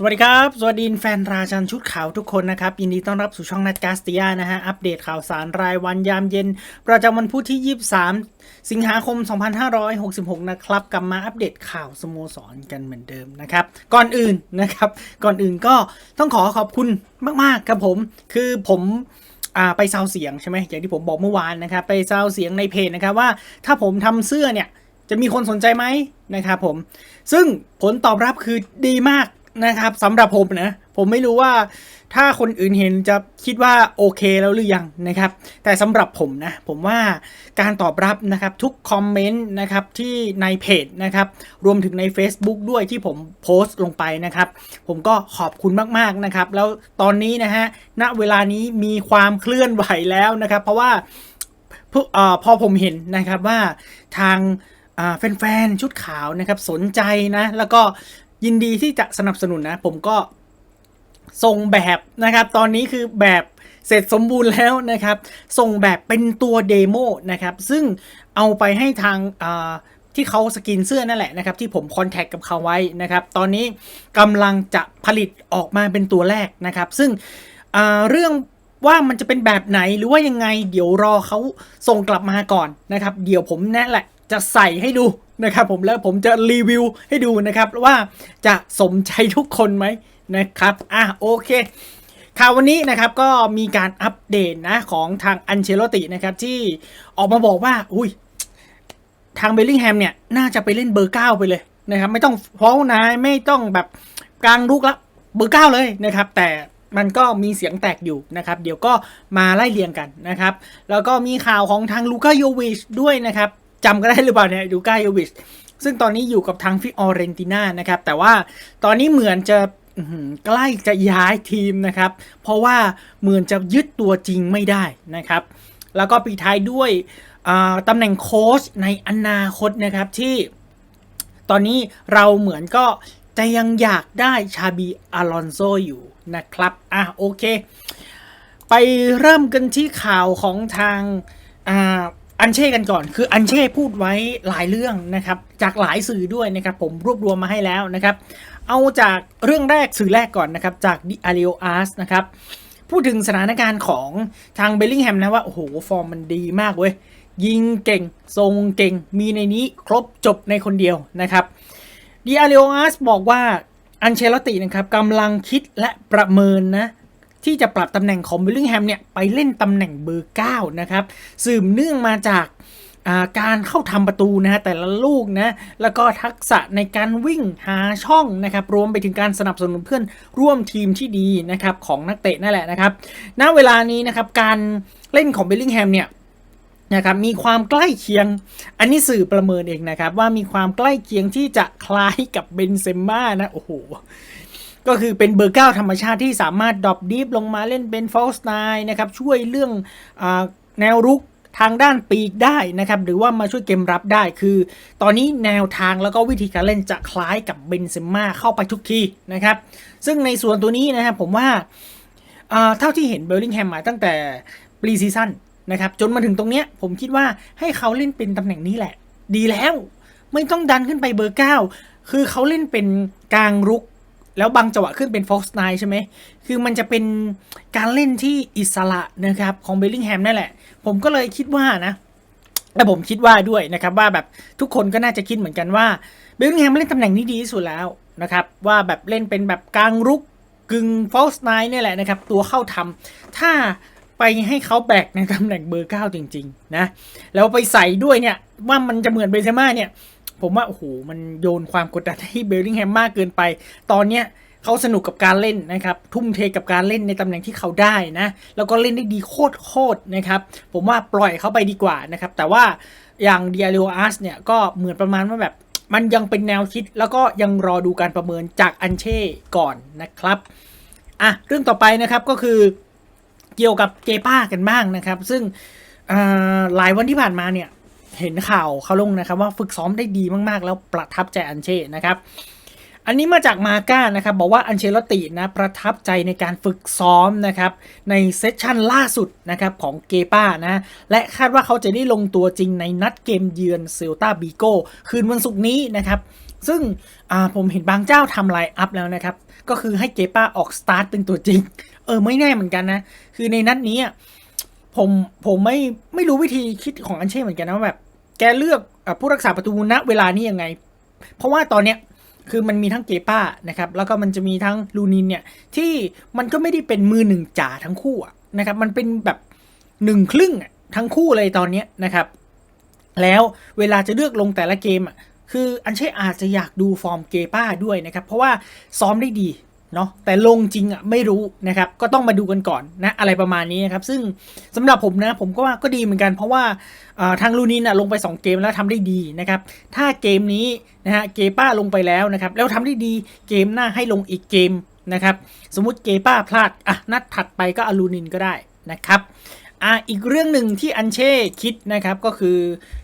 สวัสดีครับ สวัสดีแฟนราชันชุดขาวทุกคนนะครับ ยินดีต้อนรับสู่ช่องนัดกาสตียนะฮะ อัปเดตข่าวสารรายวันยามเย็น ประจำวันพุธที่ 23 สิงหาคม 2566 นะครับ กลับมาอัปเดตข่าวสโมสรกันเหมือนเดิมนะครับ ก่อนอื่นนะครับ ก่อนอื่นก็ต้องขอขอบคุณมาก ๆ ครับผม คือผมอไปซาวเสียงใช่ไหมอย่างที่ผมบอกเมื่อวานนะครับ ไปซาวเสียงในเพจนะครับว่าถ้าผมทำเสื้อเนี่ยจะมีคนสนใจไหมนะครับผม ซึ่งผลตอบรับคือดีมาก นะครับสำหรับผมนะ ผมไม่รู้ว่าถ้าคนอื่นเห็นจะคิดว่าโอเคแล้วหรือยังนะครับ แต่สำหรับผมนะ ผมว่าการตอบรับนะครับทุกคอมเมนต์นะครับที่ในเพจนะครับ รวมถึงใน Facebook ด้วยที่ผมโพสต์ลงไปนะครับ ผมก็ขอบคุณมากๆนะครับ แล้วตอนนี้นะฮะณเวลานี้มีความเคลื่อนไหวแล้วนะครับ เพราะว่าพวกเอ่อพอผมเห็นนะครับว่าทางแฟนๆ ชุดขาวนะครับสนใจนะ แล้วก็ ยินดีที่จะสนับสนุนนะ ผมก็ส่งแบบนะครับ ตอนนี้คือแบบเสร็จสมบูรณ์แล้วนะครับ ส่งแบบเป็นตัวเดโมนะครับ ซึ่งเอาไปให้ทางที่เขาสกินเสื้อนั่นแหละนะครับ ที่ผมคอนแทคกับเขาไว้นะครับ ตอนนี้กำลังจะผลิตออกมาเป็นตัวแรกนะครับ ซึ่งเรื่องว่ามันจะเป็นแบบไหนหรือว่ายังไง เดี๋ยวรอเขาส่งกลับมาก่อนนะครับ เดี๋ยวผมนั่นแหละจะใส่ให้ดู นะครับผมแล้วผมจะรีวิวให้ดูนะครับว่าจะสมใจทุกคนไหมนะครับอะโอเคข่าววันนี้นะครับก็มีการอัปเดตนะของทางอันเชลตินะครับที่ออกมาบอกว่าอุ้ยทางเบลลิงแฮมเนี่ยน่าจะไปเล่นเบอร์เก้าไปเลยนะครับไม่ต้องเพราะนายไม่ต้องแบบกลางลุกละเบอร์เก้าเลยนะครับแต่มันก็มีเสียงแตกอยู่นะครับ เดี๋ยวก็มาไล่เรียงกันนะครับ แล้วก็มีข่าวของทางลูกาโยวิชด้วยนะครับ จำก็ได้หรือเปล่าเนี่ยลูกาโยวิชซึ่งตอนนี้อยู่กับทางฟิออเรนติน่านะครับ แต่ว่าตอนนี้เหมือนจะใกล้จะย้ายทีมนะครับ เพราะว่าเหมือนจะยึดตัวจริงไม่ได้นะครับ แล้วก็ปีท้ายด้วยตำแหน่งโค้ชในอนาคตนะครับที่ตอนนี้เราเหมือนก็จะยังอยากได้ชาบีอลอนโซอยู่นะครับ อะโอเค ไปเริ่มกันที่ข่าวของทางอ่า อันเช่กันก่อนคืออันเช่พูดไว้หลายเรื่องนะครับจากหลายสื่อด้วยนะครับผมรวบรวมมาให้แล้วนะครับ เอาจากเรื่องแรกสื่อแรกก่อนนะครับจากดิอาริโออาร์สนะครับพูดถึงสถานการณ์ของทางเบลลิงแฮมนะว่า โอ้โห ฟอร์มมันดีมากเว้ย ยิงเก่ง ทรงเก่ง มีในนี้ครบจบในคนเดียวนะครับดิอาริโออาร์สบอกว่าอันเชลตินะครับกำลังคิดและประเมินนะ ที่จะปรับตำแหน่งของเบลลิงแฮมเนี่ยไปเล่นตำแหน่งเบอร์ 9 นะครับสืบเนื่องมาจากาการเข้าทำประตูนะฮะแต่ละลูกนะแล้วก็ทักษะในการวิ่งหาช่องนะครับรวมไปถึงการสนับสนุนเพื่อนร่วมทีมที่ดีนะครับของนักเตะนั่นแหละนะครับณเวลานี้นะครับการเล่นของเบลลิงแฮมเนี่ยนะครับมีความใกล้เคียง อันนี้สื่อประเมินเองนะครับว่ามีความใกล้เคียงที่จะคล้ายกับเบนเซม่านะโอ้โห ก็คือเป็นเบอร์เก้าธรรมชาติที่สามารถดรอปดีฟลงมาเล่นเป็นฟอลสไนนะครับช่วยเรื่องอแนวรุกทางด้านปีกได้นะครับหรือว่ามาช่วยเกมรับได้คือ ตอนนี้แนวทางแล้วก็วิธีการเล่นจะคล้ายกับเบนเซม่าเข้าไปทุกทีนะครับซึ่งในส่วนตัวนี้นะครับผมว่าเท่าที่เห็นเบลลิงแฮมมาตั้งแต่ปรีซีซั่นนะครับจนมาถึงตรงเนี้ยผมคิดว่าให้เขาเล่นเป็นตำแหน่งนี้แหละ ดีแล้ว ไม่ต้องดันขึ้นไปเบอร์เก้าคือเขาเล่นเป็นกลางรุก แล้วบางจังหวะขึ้นเป็นฟ็อกซ์ใช่ไหม คือมันจะเป็นการเล่นที่อิสระนะครับ ของเบลลิงแฮมนั่นแหละ ผมก็เลยคิดว่านะและผมคิดว่าด้วยนะครับว่าแบบทุกคนก็น่าจะคิดเหมือนกันว่าเบลลิงแฮมเล่นตำแหน่งนี้ดีที่สุดแล้วนะครับ ว่าแบบเล่นเป็นแบบกลางรุกกึ่งฟอลส์ไนเนี่ยแหละนะครับ ตัวเข้าทำถ้าไปให้เขาแบกในตำแหน่งเบอร์เก้าจริง ๆ นะ แล้วไปใส่ด้วยเนี่ย ว่ามันจะเหมือนเบนเซม่าเนี่ย ผมว่าโอ้โหมันโยนความกดดันให้เบลลิงแฮมมากเกินไป ตอนเนี้ยเขาสนุกกับการเล่นนะครับ ทุ่มเทกับการเล่นในตำแหน่งที่เขาได้นะ แล้วก็เล่นได้ดีโคตรๆนะครับ ผมว่าปล่อยเขาไปดีกว่านะครับ แต่ว่าอย่างเดียริโออาร์สเนี่ยก็เหมือนประมาณว่าแบบมันยังเป็นแนวคิดแล้วก็ยังรอดูการประเมินจากอันเช่ก่อนนะครับอะเรื่องต่อไปนะครับก็คือเกี่ยวกับเกป้ากันบ้างนะครับ ซึ่งหลายวันที่ผ่านมาเนี่ย เห็นข่าวเขาลงนะครับ ว่าฝึกซ้อมได้ดีมากๆ แล้วประทับใจอันเช่นะครับ อันนี้มาจากมาก้านะครับ บอกว่าอันเชลตินะประทับใจในการฝึกซ้อมนะครับ ในเซสชันล่าสุดนะครับของเกป้านะและคาดว่าเขาจะได้ลงตัวจริงในนัดเกมเยือนเซลตาบีโก้คืนวันศุกร์นี้นะครับซึ่งผมเห็นบางเจ้าทำไลน์อัพแล้วนะครับ ก็คือให้เกป้าออกสตาร์ทเป็นตัวจริง เออไม่แน่เหมือนกันนะ คือในนัดนี้ผมผมไม่ไม่รู้วิธีคิดของอันเช่เหมือนกันนะว่าแบบ แกเลือกผู้รักษาประตูณเวลานี้ยังไง เพราะว่าตอนเนี้ยคือมันมีทั้งเกป้านะครับแล้วก็มันจะมีทั้งลูนินเนี่ยที่มันก็ไม่ได้เป็นมือหนึ่งจ่าทั้งคู่นะครับมันเป็นแบบหนึ่งครึ่งทั้งคู่เลยตอนเนี้ยนะครับ แล้วเวลาจะเลือกลงแต่ละเกมอะคืออันเช่อาจจะอยากดูฟอร์มเกป้าด้วยนะครับ เพราะว่าซ้อมได้ดี เนาะแต่ลงจริงอะไม่รู้นะครับก็ต้องมาดูกันก่อนนะอะไรประมาณนี้นะครับซึ่งสำหรับผมนะผมก็ว่าก็ดีเหมือนกันเพราะว่าทางลูนินอะลงไป 2 เกมแล้วทำได้ดีนะครับถ้าเกมนี้นะฮะเกป้าลงไปแล้วนะครับแล้วทำได้ดีเกมหน้าให้ลงอีกเกมนะครับสมมุติเกป้าพลาดอะนัดถัดไปก็อลูนินก็ได้นะครับอะอีกเรื่องหนึ่งที่อันเช่คิดนะครับก็คือ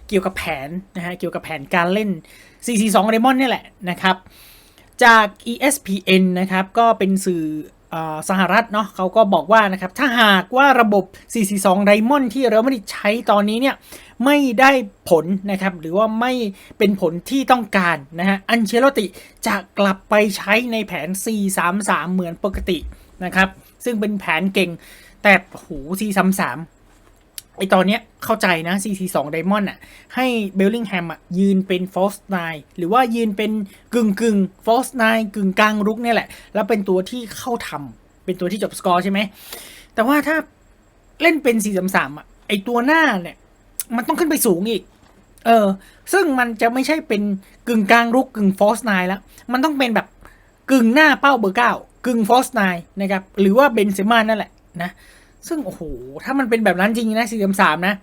เกี่ยวกับแผนนะฮะเกี่ยวกับแผนการเล่น 442 d ดมอนนี่แหละนะครับ จาก ESPN นะครับก็เป็นสื่อสหรัฐเนาะเขาก็บอกว่านะครับถ้าหากว่าระบบ 442 d ดมอนที่เรอัลมาดริดใช้ตอนนี้เนี่ยไม่ได้ผลนะครับหรือว่าไม่เป็นผลที่ต้องการนะฮะอันเชลติจะกลับไปใช้ในแผน 433 เหมือนปกตินะครับซึ่งเป็นแผนเก่งแต่หซีซัมสาม ไอตอนเนี้ยเข้าใจนะ CC2 Diamond อะ ให้เบลลิงแฮมอะ ยืนเป็น False 9หรือว่ายืนเป็นกึ่งกึ่ง False 9กึ่งกลางรุกเนี่ยแหละ แล้วเป็นตัวที่เข้าทำเป็นตัวที่จบสกอร์ใช่ไหม แต่ว่าถ้าเล่นเป็น 433 อะ ไอตัวหน้าเนี่ย มันต้องขึ้นไปสูงอีก เออ ซึ่งมันจะไม่ใช่เป็นกึ่งกลางรุกกึ่ง False 9แล้ว มันต้องเป็นแบบกึ่งหน้าเป้าเบอร์เก้ากึ่ง False 9นะครับ หรือว่าเบนเซม่านั่นแหละนะ ซึ่งโอ้โห ถ้ามันเป็นแบบนั้นจริงนะสี่สามนะ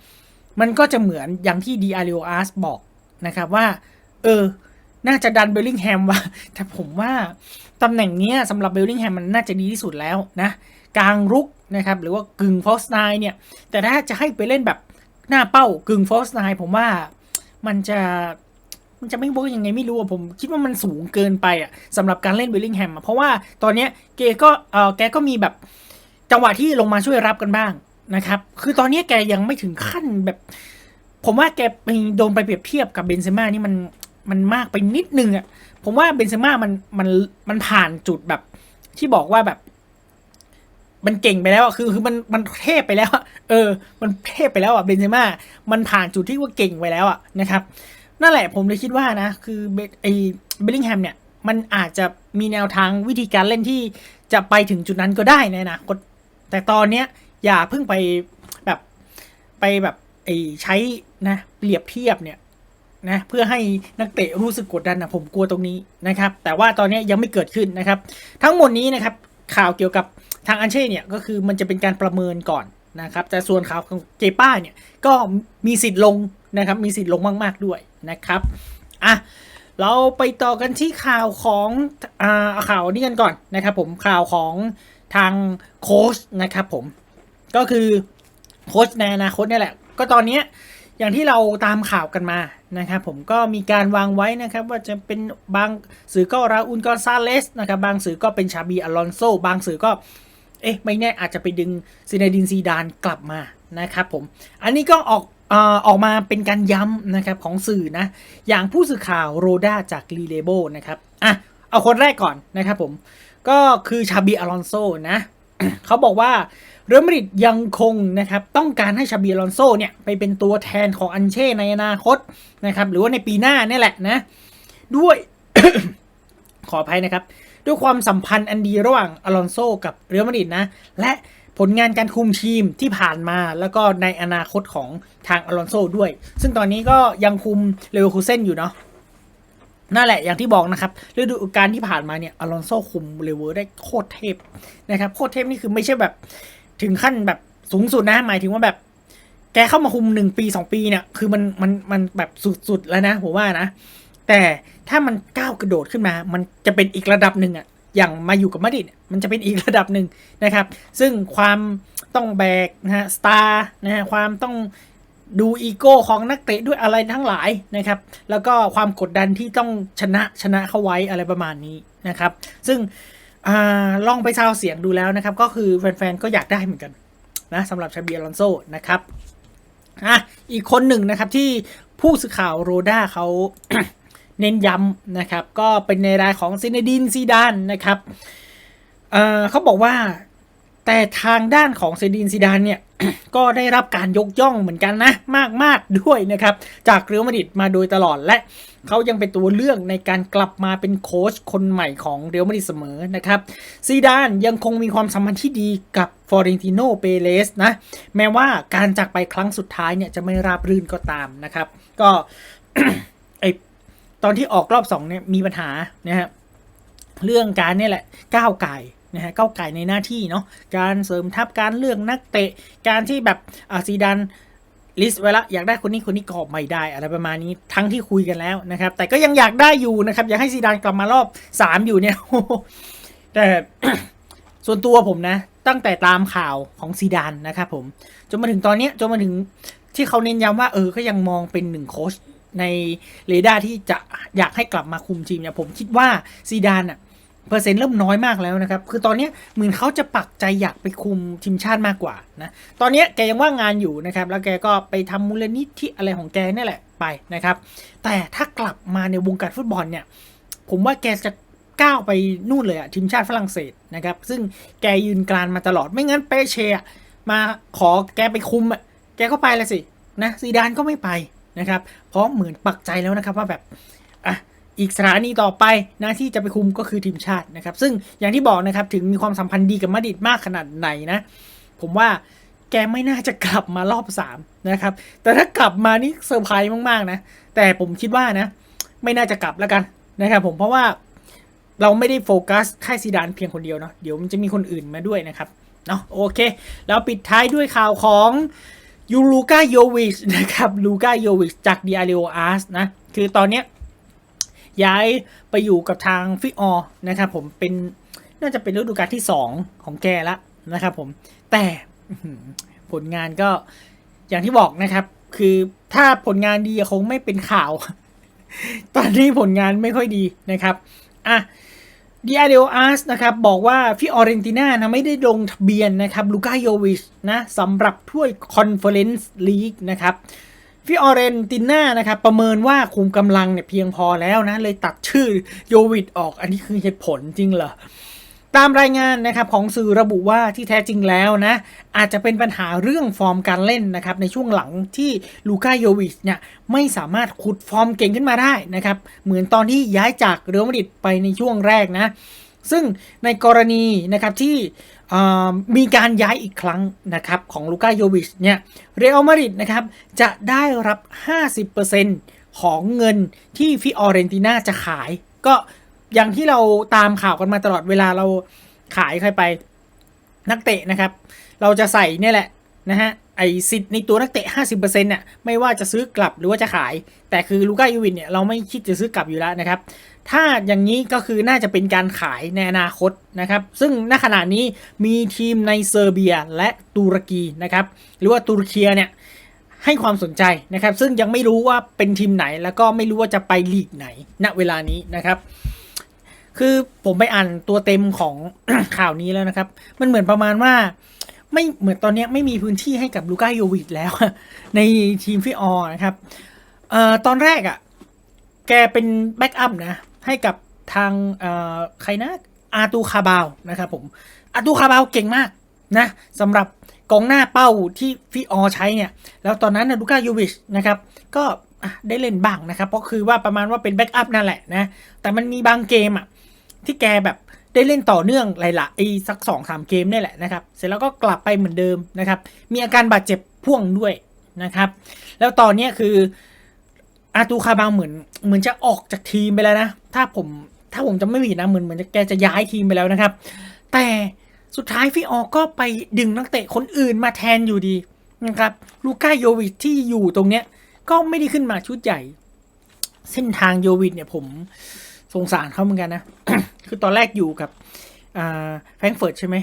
มันก็จะเหมือนอย่างที่ดีอาริโออาร์สบอกนะครับว่า เออ น่าจะดันเบลลิงแฮมว่ะ แต่ผมว่าตำแหน่งเนี้ยสำหรับเบลลิงแฮมมันน่าจะดีที่สุดแล้วนะ กลางรุกนะครับ หรือว่ากึ่งฟอสไนเนี่ย แต่ถ้าจะให้ไปเล่นแบบหน้าเป้ากึ่งฟอสไนผมว่ามันจะมันจะไม่เวิร์กยังไงไม่รู้อะผมคิดว่ามันสูงเกินไปอะสำหรับการเล่นเบลลิงแฮมอะเพราะว่าตอนเนี้ยเกก็เออแกก็มีแบบ จังหวะที่ลงมาช่วยรับกันบ้างนะครับ คือตอนนี้แกยังไม่ถึงขั้นแบบ ผมว่าแกไปโดนไปเปรียบเทียบกับเบนเซม่านี่มันมันมากไปนิดนึงอะ่ะ ผมว่าเบนเซม่ามันมันมันผ่านจุดแบบ ที่บอกว่าแบบ มันเก่งไปแล้วอะคือคือมันมันเทพไปแล้วอะเออ มันเทพไปแล้วอะเบนเซม่ามันผ่านจุดที่ว่าเก่งไปแล้วอะนะครับ นั่นแหละผมเลยคิดว่านะ คือเบไอเบลลิงแฮมเนี่ย มันอาจจะมีแนวทางวิธีการเล่นที่จะไปถึงจุดนั้นก็ได้ในอนาคต แต่ตอนเนี้ยอย่าเพิ่งไปแบบไปแบบไอ้ใช้นะเปรียบเทียบเนี่ยนะเพื่อให้นักเตะรู้สึกกดดันนะผมกลัวตรงนี้นะครับ แต่ว่าตอนนี้ยยังไม่เกิดขึ้นนะครับ ทั้งหมดนี้นะครับข่าวเกี่ยวกับทางอันเช่เนี่ยก็คือมันจะเป็นการประเมินก่อนนะครับ แต่ส่วนข่าวของเจป้าเนี่ยก็มีสิทธิ์ลงนะครับ มีสิทธิ์ลงมาก ๆด้วยนะครับอะเราไปต่อกันที่ข่าวของอ่าข่าวนี้กันก่อนนะครับ ผมข่าวของ ทางโค้ชนะครับผม ก็คือโค้ชในอนาคตเนี่ยแหละ ก็ตอนนี้อย่างที่เราตามข่าวกันมานะครับผมก็มีการวางไว้นะครับว่าจะเป็นบางสื่อก็ราอุนกอนซาเลสนะครับบางสื่อก็เป็นชาบีอลอนโซบางสื่อก็เอ๊ะไม่แน่อาจจะไปดึงซินาดินซีดานกลับมานะครับผมอันนี้ก็ออกออออกมาเป็นการย้ำนะครับของสื่อนะอย่างผู้สื่อข่าวโรด้าจากรีเลโบนะครับอะเอาคนแรกก่อนนะครับผม ก็คือชาบีอลอนโซนะเขาบอกว่าเรอัลมาดริดยังคงนะครับต้องการให้ชาบีอลอนโซเนี่ยไปเป็นตัวแทนของอันเช่ในอนาคตนะครับหรือว่าในปีหน้าเนี่ยแหละนะด้วยขออภัยนะครับ ด้วยความสัมพันธ์อันดีระหว่างอลอนโซกับเรอัลมาดริดนะและผลงานการคุมทีมที่ผ่านมาแล้วก็ในอนาคตของทางอลอนโซด้วย ซึ่งตอนนี้ก็ยังคุมเลเวอร์คูเซนอยู่เนาะ นั่นแหละอย่างที่บอกนะครับฤดูกาลที่ผ่านมาเนี่ยอลอนโซคุมเลเวอร์ได้โคตรเทพนะครับโคตรเทพนี่คือไม่ใช่แบบถึงขั้นแบบสูงสุดนะ หมายถึงว่าแบบ แกเข้ามาคุมหนึ่งปีสองปีเนี่ยคือมันมันมันแบบสุดๆแล้วนะผมว่านะ แต่ถ้ามันก้าวกระโดดขึ้นมา มันจะเป็นอีกระดับหนึ่งอะอย่างมาอยู่กับมาดริดมันจะเป็นอีกระดับหนึ่งนะครับ ซึ่งความต้องแบกนะฮะสตาร์นะฮะความต้อง ดูอีโก้ของนักเตะด้วยอะไรทั้งหลายนะครับ แล้วก็ความกดดันที่ต้องชนะชนะเข้าไว้อะไรประมาณนี้นะครับ ซึ่งอลองไปซาวเสียงดูแล้วนะครับ ก็คือแฟนๆก็อยากได้เหมือนกันนะสำหรับชาเบียลอนโซนะครับอะอีกคนหนึ่งนะครับที่ผู้สื่อข่าวโรด้าเขาเน้นย้ำนะครับ ก็เป็นในรายของซินดินซีดานนะครับเเขาบอกว่า แต่ทางด้านของเซดินซีดานเนี่ยก็ได้รับการยกย่องเหมือนกันนะมาก ๆ ด้วยนะครับ จากเรอัลมาดริดมาโดยตลอดและเขายังเป็นตัวเลือกในการกลับมาเป็นโค้ชคนใหม่ของเรอัลมาดริดเสมอนะครับซีดานยังคงมีความสัมพันธ์ที่ดีกับฟอเรนติโนเปเรสนะแม้ว่าการจากไปครั้งสุดท้ายเนี่ยจะไม่ราบรื่นก็ตามนะครับ ก็ไอตอนที่ออกรอบสองเนี่ยมีปัญหานะฮะเรื่องการเนี่ยแหละก้าวไก่ นะฮะก้าวไก่ในหน้าที่เนาะการเสริมทัพการเลือกนักเตะ การที่แบบอาซีดานลิสต์ไว้ละอยากได้คนนี้คนนี้ก็ไม่ได้ อะไรประมาณนี้ทั้งที่คุยกันแล้วนะครับ แต่ก็ยังอยากได้อยู่นะครับ อยากให้ซีดานกลับมารอบสามอยู่เนี่ยแต่ส่วนตัวผมนะ ตั้งแต่ตามข่าวของซีดานนะครับผม จนมาถึงตอนนี้จนมาถึงที่เขาเน้นย้ำว่าเออก็ยังมองเป็นหนึ่งโค้ชในเรดาร์ที่จะอยากให้กลับมาคุมทีมเนี่ยผมคิดว่าซีดานอะ เปอร์เซ็นต์เริ่มน้อยมากแล้วนะครับ คือตอนนี้เหมือนเขาจะปักใจอยากไปคุมทีมชาติมากกว่านะ ตอนนี้แกยังว่างงานอยู่นะครับ แล้วแกก็ไปทำมูลนิธิอะไรของแกนี่แหละไปนะครับ แต่ถ้ากลับมาในวงการฟุตบอลเนี่ย ผมว่าแกจะก้าวไปนู่นเลยอะทีมชาติฝรั่งเศสนะครับ ซึ่งแกยืนกรานมาตลอด ไม่งั้นเปเชะมาขอแกไปคุมอะแกก็ไปละสินะซีดานก็ไม่ไปนะครับ เพราะเหมือนปักใจแล้วนะครับว่าแบบอะ อีกสถานีต่อไปนะที่จะไปคุมก็คือทีมชาตินะครับ ซึ่งอย่างที่บอกนะครับถึงมีความสัมพันธ์ดีกับมาดริดมากขนาดไหนนะ ผมว่าแกไม่น่าจะกลับมารอบสามนะครับ แต่ถ้ากลับมานี่เซอร์ไพรส์มากๆนะ แต่ผมคิดว่านะ ไม่น่าจะกลับแล้วกันนะครับผมเพราะว่าเราไม่ได้โฟกัสแค่ซีดานเพียงคนเดียวเนาะเดี๋ยวมันจะมีคนอื่นมาด้วยนะครับเนาะโอเค แล้วปิดท้ายด้วยข่าวของยูลูกาโยวิชนะครับลูกาโยวิชจากดิอาริโออาร์สนะ คือตอนเนี้ย ย้ายไปอยู่กับทางฟิออนะครับผมเป็นน่าจะเป็นฤดูกาลที่ 2 ของแกละนะครับผมแต่ผลงานก็อย่างที่บอกนะครับ คือถ้าผลงานดีคงไม่เป็นข่าว ตอนนี้ผลงานไม่ค่อยดีนะครับอะดิอาเดลอาร์สนะครับบอกว่าฟิออเรนติน่านะไม่ได้ลงทะเบียนนะครับลูกาโยวิชนะสำหรับถ้วยคอนเฟอเรนซ์ลีกนะครับ ฟิออเรนติน่านะครับประเมินว่าคุมกำลังเนี่ยเพียงพอแล้วนะ เลยตัดชื่อโยวิชออกอันนี้คือเหตุผลจริงเหรอตามรายงานนะครับของสื่อระบุว่าที่แท้จริงแล้วนะ อาจจะเป็นปัญหาเรื่องฟอร์มการเล่นนะครับ ในช่วงหลังที่ลูก้าโยวิชเนี่ยไม่สามารถขุดฟอร์มเก่งขึ้นมาได้นะครับ เหมือนตอนที่ย้ายจากเรอัลมาดริดไปในช่วงแรกนะ ซึ่งในกรณีนะครับที่ มีการย้ายอีกครั้งนะครับของลูก้าโยวิชเนี่ยเรอัลมาดริดนะครับจะได้รับ 50%ของเงินที่ฟิออเรนติน่าจะขาย ก็อย่างที่เราตามข่าวกันมาตลอดเวลาเราขายใครไปนักเตะนะครับ เราจะใส่เนี่ยแหละนะฮะ ไอสิทธิ์ในตัวนักเตะ 50%เนี่ยไม่ว่าจะซื้อกลับหรือว่าจะขาย แต่คือลูก้ายูวินเนี่ยเราไม่คิดจะซื้อกลับอยู่แล้วนะครับ ถ้าอย่างนี้ก็คือน่าจะเป็นการขายในอนาคตนะครับ ซึ่งณขณะนี้มีทีมในเซอร์เบียและตุรกีนะครับ หรือว่าตุรเคียเนี่ยให้ความสนใจนะครับ ซึ่งยังไม่รู้ว่าเป็นทีมไหนแล้วก็ไม่รู้ว่าจะไปลีกไหน ณเวลานี้นะครับ คือผมไปอ่านตัวเต็มของข่าวนี้แล้วนะครับ มันเหมือนประมาณว่า ไม่เหมือนตอนนี้ไม่มีพื้นที่ให้กับลูก้าโยวิชแล้วในทีมฟิออนะครับเอ่อตอนแรกอะ่ะ แกเป็นแบ็กอัพนะ ให้กับทางเอ่อใครนะ อาตูคาบาวนะครับผม อาตูคาบาวเก่งมากนะสำหรับกองหน้าเป้าที่ฟิออใช้เนี่ย แล้วตอนนั้นนะลูก้าโยวิชนะครับ ก็ได้เล่นบ้างนะครับ เพราะคือว่าประมาณว่าเป็นแบ็กอัพนั่นแหละนะ แต่มันมีบางเกมอะที่แกแบบ ได้เล่นต่อเนื่องหลายๆไอ้สักสองสามเกมนี่แหละนะครับ เสร็จแล้วก็กลับไปเหมือนเดิมนะครับ มีอาการบาดเจ็บพ่วงด้วยนะครับ แล้วตอนนี้คืออาตูคาบาเหมือนเหมือนจะออกจากทีมไปแล้วนะ ถ้าผมถ้าผมจะไม่ผิดนะเหมือนเหมือนจะแกจะย้ายทีมไปแล้วนะครับ แต่สุดท้ายฟิออก็ไปดึงนักเตะคนอื่นมาแทนอยู่ดีนะครับลูก้าโยวิชที่อยู่ตรงเนี้ยก็ไม่ได้ขึ้นมาชุดใหญ่ เส้นทางโยวิชเนี่ยผมสงสารเขาเหมือนกันนะ คือตอนแรกอยู่กับแฟรงก์เฟิร์ตใช่ไหม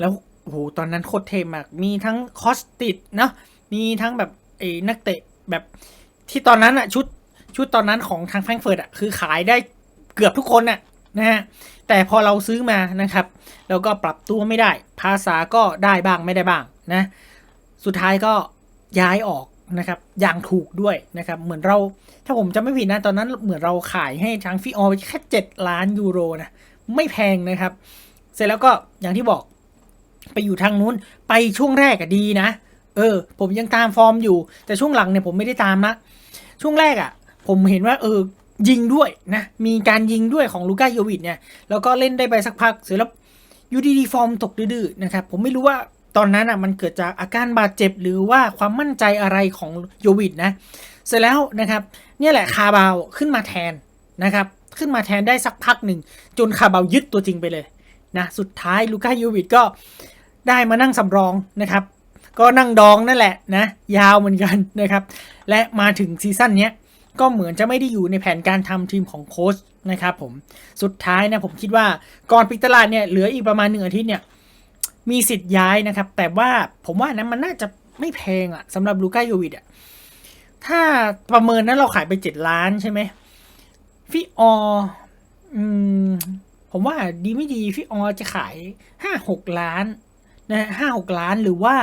แล้วโหตอนนั้นโคตรเทมาก มีทั้งคอสติดเนาะมีทั้งแบบไอ้นักเตะแบบที่ตอนนั้นอะชุดชุดตอนนั้นของทางแฟรงก์เฟิร์ตอะคือขายได้เกือบทุกคนน่ะนะฮะแต่พอเราซื้อมานะครับ แล้วก็ปรับตัวไม่ได้ ภาษาก็ได้บ้างไม่ได้บ้างนะ สุดท้ายก็ย้ายออก นะครับอย่างถูกด้วยนะครับเหมือนเราถ้าผมจะไม่ผิดนะตอนนั้นเหมือนเราขายให้ทางฟิออไปแค่เจ็ดล้านยูโรนะไม่แพงนะครับ เสร็จแล้วก็อย่างที่บอกไปอยู่ทางนู้นไปช่วงแรกอะดีนะ เออ ผมยังตามฟอร์มอยู่ แต่ช่วงหลังเนี่ยผมไม่ได้ตามละช่วงแรกอะผมเห็นว่าเออยิงด้วยนะ มีการยิงด้วยของลูก้าโยวิดเนี่ย แล้วก็เล่นได้ไปสักพักเสร็จแล้วยูดีๆฟอร์มตกดื้อๆนะครับ ผมไม่รู้ว่า ตอนนั้นอะมันเกิดจากอาการบาดเจ็บหรือว่าความมั่นใจอะไรของโยวิดนะ เสร็จแล้วนะครับเนี่ยแหละคาบาวขึ้นมาแทนนะครับ ขึ้นมาแทนได้สักพักหนึ่ง จนคาบาวยึดตัวจริงไปเลยนะสุดท้ายลูก้าโยวิดก็ได้มานั่งสำรองนะครับ ก็นั่งดองนั่นแหละนะยาวเหมือนกันนะครับ และมาถึงซีซั่นเนี้ยก็เหมือนจะไม่ได้อยู่ในแผนการทำทีมของโค้ชนะครับผม สุดท้ายนะผมคิดว่าก่อนปิดตลาดเนี่ยเหลืออีกประมาณหนึ่งอาทิตย์เนี่ย มีสิทธิ์ย้ายนะครับ แต่ว่าผมว่านะมันน่าจะไม่แพงอะสำหรับลูก้าโยวิดอะถ้าประเมินนั้นเราขายไปเจ็ดล้านใช่ไหมฟิอออืมผมว่าดีไม่ดีฟิออจะขายห้าหกล้านนะห้าหกล้านหรือว่า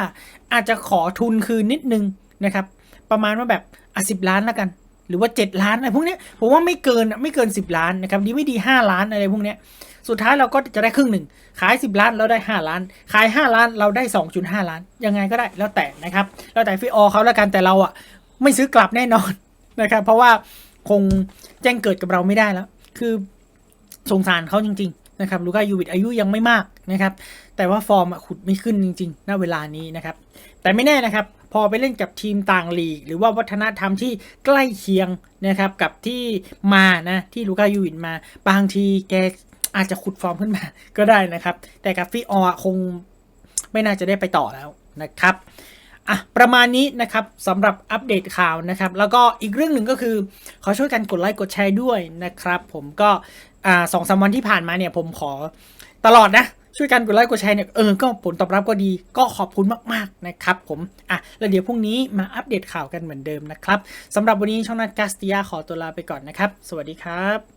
อาจจะขอทุนคืนนิดนึงนะครับ ประมาณว่าแบบอะสิบล้านแล้วกัน หรือว่าเจ็ดล้านอะไรพวกเนี้ยผมว่าไม่เกินไม่เกินสิบล้านนะครับดีไม่ดีห้าล้านอะไรพวกเนี้ย สุดท้ายเราก็จะได้ครึ่งหนึ่ง ขาย 10 ล้านเราได้ 5 ล้าน ขาย 5 ล้านเราได้ 2.5 ล้าน ยังไงก็ได้แล้วแต่นะครับแล้วแต่ฟิออเขาแล้วกันแต่เราอะไม่ซื้อกลับแน่นอนนะครับเพราะว่าคงแจ้งเกิดกับเราไม่ได้แล้ว คือสงสารเขาจริง ๆ นะครับลูก้ายูวิตอายุยังไม่มากนะครับแต่ว่าฟอร์มขุดไม่ขึ้นจริงๆณเวลานี้นะครับแต่ไม่แน่นะครับพอไปเล่นกับทีมต่างลีก หรือว่าวัฒนธรรมที่ใกล้เคียงนะครับกับที่มานะที่ลูก้ายูวินมา บางทีแก อาจจะขุดฟอร์มขึ้นมาก็ได้นะครับ แต่กับฟิออคงไม่น่าจะได้ไปต่อแล้วนะครับอะประมาณนี้นะครับสำหรับอัปเดตข่าวนะครับ แล้วก็อีกเรื่องหนึ่งก็คือขอช่วยกันกดไลค์กดแชร์ด้วยนะครับ ผมก็อ่าสองสามวันที่ผ่านมาเนี่ยผมขอตลอดนะ ช่วยกันกดไลค์กดแชร์เนี่ยเออก็ผลตอบรับก็ดีก็ขอบคุณมากๆนะครับผมอะแล้วเดี๋ยวพรุ่งนี้มาอัปเดตข่าวกันเหมือนเดิมนะครับสำหรับวันนี้ช่องนัดกาสติยาขอตัวลาไปก่อนนะครับ สวัสดีครับ